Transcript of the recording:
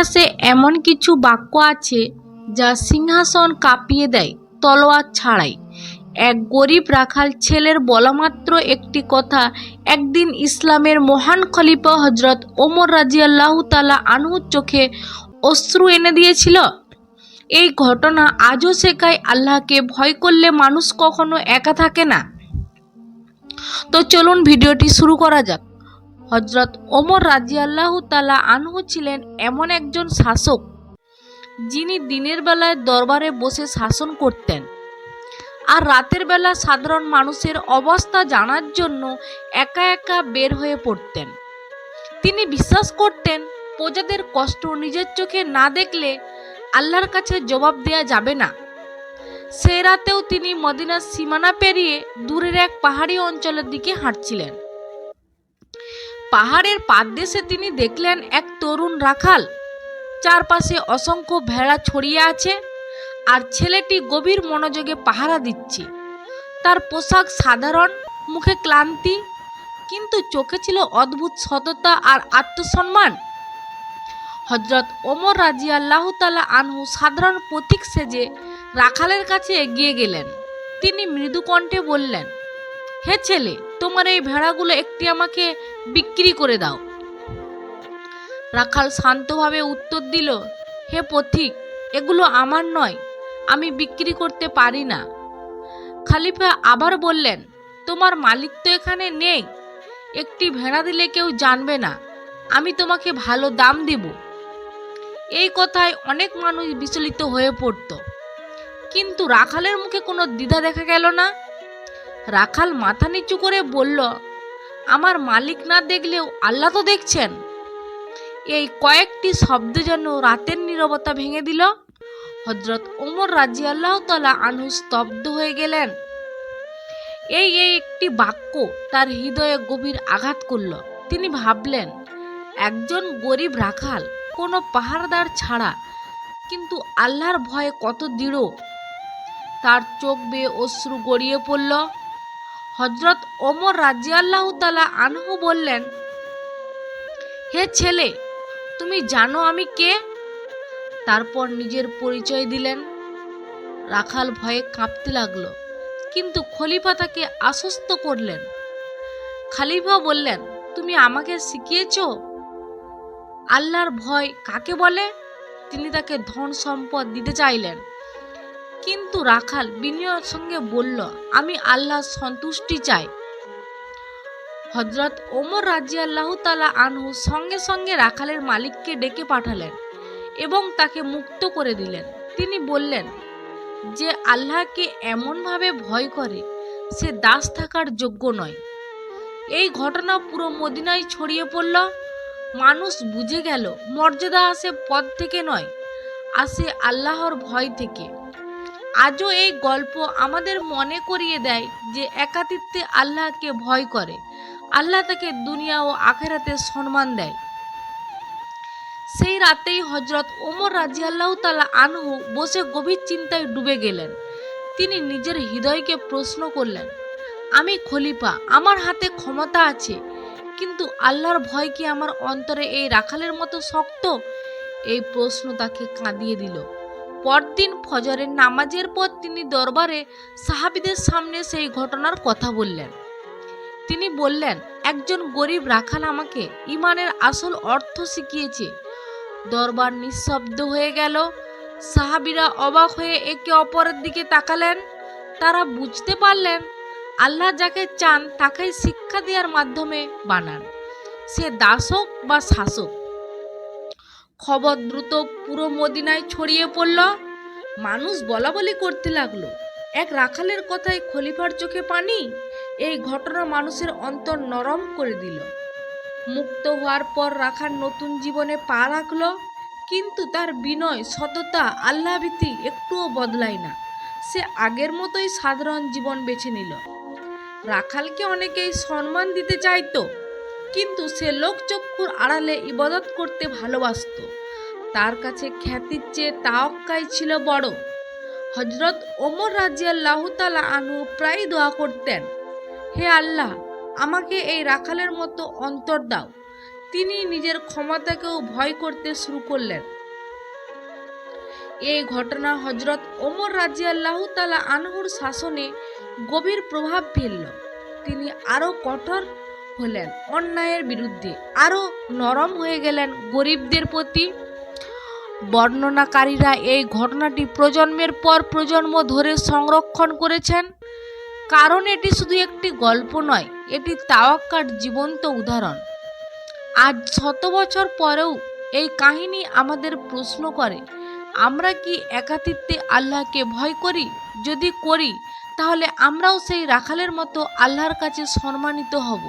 ইতিহাসে এমন কিছু বাক্য আছে যা সিংহাসন কাঁপিয়ে দেয়, তলোয়ার ছাড়াই। এক গরিব রাখাল ছেলের বলামাত্র একটি কথা একদিন ইসলামের মহান খলিফা হজরত ওমর রাজিয়াল্লাহ তালা আনহুর চোখে অশ্রু এনে দিয়েছিল, এই ঘটনা আজও শেখায় আল্লাহকে ভয় করলে মানুষ কখনো একা থাকে না। তো চলুন ভিডিওটি শুরু করা যাক। হজরত ওমর রাজিয়াল্লাহ তালা আনহু ছিলেন এমন একজন শাসক যিনি দিনের বেলায় দরবারে বসে শাসন করতেন। আর রাতের বেলা সাধারণ মানুষের অবস্থা জানার জন্য একা একা বের হয়ে পড়তেন। তিনি বিশ্বাস করতেন, প্রজাদের কষ্ট নিজের চোখে না দেখলে আল্লাহর কাছে জবাব দেয়া যাবে না। সে রাতেও তিনি মদিনার সীমানা পেরিয়ে দূরের এক পাহাড়ি অঞ্চলের দিকে হাঁটছিলেন। পাহাড়ের পাদদেশে তিনি দেখলেন এক তরুণ রাখাল। চারপাশে অসংখ্য ভেড়া ছড়িয়ে আছে আর ছেলেটি গভীর মনোযোগে পাহারা দিচ্ছে। তার পোশাক সাধারণ, মুখে ক্লান্তি, কিন্তু চোখে ছিল অদ্ভুত সততা আর আত্মসম্মান। হজরত ওমর রাজি আল্লাহ আনহু সাধারণ প্রতীক সেজে রাখালের কাছে এগিয়ে গেলেন। তিনি মৃদু কণ্ঠে বললেন হে ছেলে, তোমার এই ভেড়াগুলো একটি আমাকে বিক্রি করে দাও। রাখাল শান্তভাবে উত্তর দিল, হে পথিক, এগুলো আমার নয়, আমি বিক্রি করতে পারি না। খালিফা আবার বললেন, তোমার মালিক তো এখানে নেই, একটি ভেড়া দিলে কেউ জানবে না, আমি তোমাকে ভালো দাম দেব। এই কথায় অনেক মানুষ বিচলিত হয়ে পড়ত। কিন্তু রাখালের মুখে কোনো দ্বিধা দেখা গেল না। রাখাল মাথা নিচু করে বলল, আমার মালিক না দেখলেও আল্লাহ তো দেখছেন। এই কয়েকটি শব্দ যেন রাতের নীরবতা ভেঙে দিল। হজরত ওমর রাজি আল্লাহ তালা স্তব্ধ হয়ে গেলেন। এই এই একটি বাক্য তার হৃদয়ে গভীর আঘাত করল। তিনি ভাবলেন, একজন গরিব রাখাল কোনো পাহাড়দার ছাড়া কিন্তু আল্লাহর ভয়ে কত দৃঢ়। তার চোখ বেয়ে অশ্রু গড়িয়ে পড়ল। হজরত ওমর রাজিয়াল্লাহ তালা আনহু বললেন, হে ছেলে, তুমি জানো আমি কে? তারপর নিজের পরিচয় দিলেন। রাখাল ভয়ে কাঁপতে লাগল, কিন্তু খলিফা তাকে আশ্বস্ত করলেন। খালিফা বললেন, তুমি আমাকে শিখিয়েছ? আল্লাহর ভয় কাকে বলে? তিনি তাকে ধন সম্পদ দিতে চাইলেন। কিন্তু রাখাল বিনয়ের সঙ্গে বলল, আমি আল্লাহর সন্তুষ্টি চাই। হজরত ওমর রাজিয়াল্লাহ তালা আনহু সঙ্গে সঙ্গে রাখালের মালিককে ডেকে পাঠালেন এবং তাকে মুক্ত করে দিলেন। তিনি বললেন, যে আল্লাহকে এমনভাবে ভয় করে, সে দাস থাকার যোগ্য নয়। এই ঘটনা পুরো মদিনায় ছড়িয়ে পড়ল। মানুষ বুঝে গেল, মর্যাদা আসে পদ থেকে নয়, আসে আল্লাহর ভয় থেকে। আজও এই গল্প আমাদের মনে করিয়ে দেয় যে একাতিত্বে আল্লাহকে ভয় করে। আল্লাহ তাকে দুনিয়া ও আখেরাতে সম্মান দেয়। সেই রাতেই হজরত ওমর রাজিয়াল্লাহ তালা আনহু বসে গভীর চিন্তায় ডুবে গেলেন। তিনি নিজের হৃদয়কে প্রশ্ন করলেন, আমি খলিফা, আমার হাতে ক্ষমতা আছে, কিন্তু আল্লাহর ভয় কি আমার অন্তরে এই রাখালের মতো শক্ত? এই প্রশ্ন তাকে কাঁদিয়ে দিল। পরদিন ফজরের নামাজের পর তিনি দরবারে সাহাবিদের সামনে সেই ঘটনার কথা বললেন। তিনি বললেন, একজন গরিব রাখাল আমাকে ইমানের আসল অর্থ শিখিয়েছে। দরবার নিঃশব্দ হয়ে গেল। সাহাবিরা অবাক হয়ে একে অপরের দিকে তাকালেন। তারা বুঝতে পারলেন, আল্লাহ যাকে চান তাকেই শিক্ষা দেওয়ার মাধ্যমে বানান। সে দাসক বা শাসক। খবর দ্রুত পুরো মদিনায় ছড়িয়ে পড়ল। মানুষ বলা বলি করতে লাগল, এক রাখালের কথায় খলিফার চোখে পানি? এই ঘটনা মানুষের অন্তর নরম করে দিল। মুক্ত হওয়ার পর রাখার নতুন জীবনে পা রাখল, কিন্তু তার বিনয়, সততা আল্লাভীতি একটুও বদলায় না। সে আগের মতোই সাধারণ জীবন বেছে নিল। রাখালকে অনেকেই সম্মান দিতে চাইতো কিন্তু সে লোকচক্ষুর আড়ালে ইবাদত করতে ভালোবাসতো। তার কাছে খ্যাতির চেয়ে তাওক্কাই ছিল বড়। হজরত ওমর রাজিয়াল্লাহ তালা আনু প্রায় দোয়া করতেন, হে আল্লাহ, আমাকে এই রাখালের মতো অন্তর দাও। তিনি নিজের ক্ষমতাকেও ভয় করতে শুরু করলেন। এই ঘটনা হজরত ওমর রাজিয়াল্লাহ তালা আনহুর শাসনে গভীর প্রভাব ফেলল। তিনি আরও কঠোর হলেন। অন্যায়ের বিরুদ্ধে আরও নরম হয়ে গেলেন গরিবদের প্রতি। বর্ণনাকারীরা এই ঘটনাটি প্রজন্মের পর প্রজন্ম ধরে সংরক্ষণ করেছেন। কারণ এটি শুধু একটি গল্প নয়, এটি তাওয়াক্কার জীবন্ত উদাহরণ। আজ শত বছর পরেও এই কাহিনী আমাদের প্রশ্ন করে, আমরা কি একাতিত্বে আল্লাহকে ভয় করি? যদি করি, তাহলে আমরাও সেই রাখালের মতো আল্লাহর কাছে সম্মানিত হব।